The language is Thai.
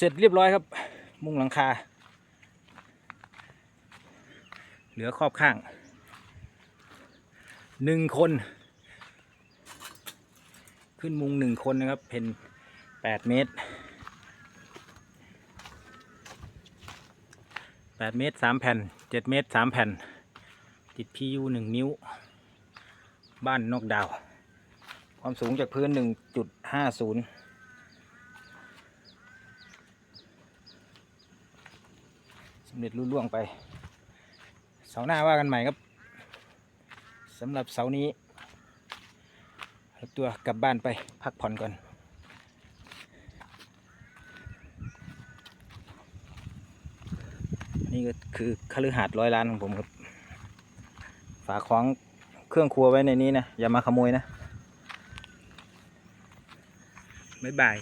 เสร็จเรียบร้อยครับ มุงหลังคา เหลือครอบข้างหนึ่งคน ขึ้นมุงหนึ่งคนนะครับเพนแปดเมตรแปดเมตรสามแผ่นเจ็ดเมตรสามแผ่น ติดพียูหนึ่งนิ้ว บ้านนอกดาว ความสูงจากพื้นหนึ่งจุดห้าศูนย์ สำเร็จรุ่ล่วงไป เสาหน้าว่ากันใหม่ครับสำหรับเสานี้ตัวกลับบ้านไปพักผ่อนก่อนนี่ก็คือคฤหาสน์ร้อยล้านของผมครับ ฝากของเครื่องครัวไว้ในนี้นะ อย่ามาขโมยนะ บ๊ายบาย